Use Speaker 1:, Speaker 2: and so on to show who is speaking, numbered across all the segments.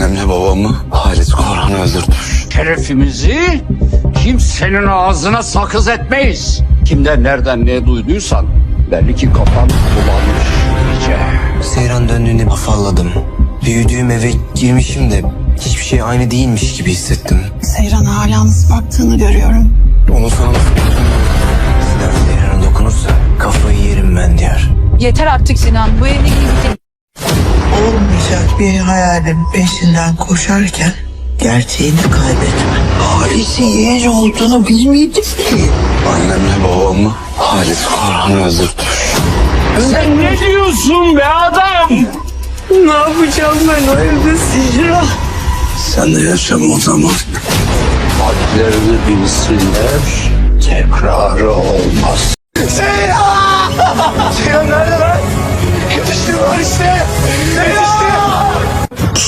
Speaker 1: Annemle babamı Halit Korhan öldürtmüş.
Speaker 2: Şerefimizi kimsenin ağzına sakız etmeyiz. Kimden nereden ne duyduysan belli ki kafan bulanmış iyice.
Speaker 3: Seyran döndüğünde afalladım. Büyüdüğüm eve girmişim de hiçbir şey aynı değilmiş gibi hissettim.
Speaker 4: Seyran'a hala nasıl baktığını görüyorum.
Speaker 3: Onu sana nasıl Sinan Seyran'a dokunursa kafayı yerim ben diyor.
Speaker 5: Yeter artık Sinan. Bu evde gidecek.
Speaker 6: Olmayacak bir hayalin peşinden koşarken gerçeğini kaybetme. Halis'in yeğen olduğunu bilmiyordum ki.
Speaker 1: Annemle babamı Halit Korhan öldürtmüş.
Speaker 2: Sen ne diyorsun be adam?
Speaker 6: Ne yapacağım ben o evde Sihra?
Speaker 1: Sen de yaşam o zaman.
Speaker 2: Hadlerini bilsinler, tekrarı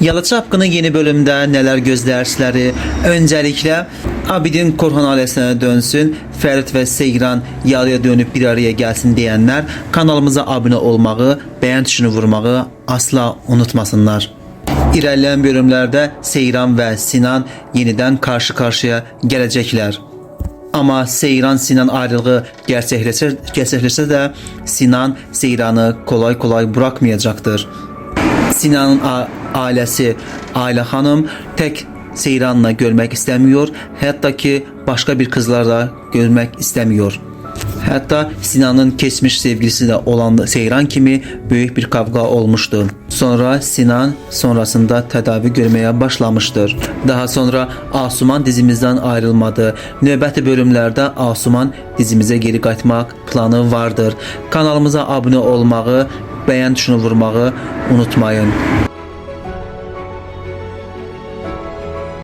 Speaker 7: Yalı Çapkını yeni bölümde neler gözlərsizləri? Öncelikle Abidin Korhan ailesine dönsün, Ferit ve Seyran yalıya dönüp bir araya gelsin diyenler kanalımıza abone olmağı, beğen tuşunu vurmağı asla unutmasınlar. İlerleyen bölümlerde Seyran ve Sinan yeniden karşı karşıya gelecekler. Ama Seyran Sinan ayrılığı gerçekleşse, gerçekleşse de Sinan Seyran'ı kolay kolay bırakmayacaktır. Sinan'ın a- ailesi Ayla Hanım tek Seyran'la görmek istemiyor. Hatta ki başka bir kızlarla görmek istemiyor. Hatta Sinan'ın kesmiş sevgilisi de olan Seyran kimi büyük bir kavga olmuştu. Sonra Sinan sonrasında tedavi görmeye başlamıştır. Daha sonra Asuman dizimizden ayrılmadı. Növbəti bölümlerde Asuman dizimize geri qayıtmaq planı vardır. Kanalımıza abone olmağı, beğen tuşunu vurmağı unutmayın.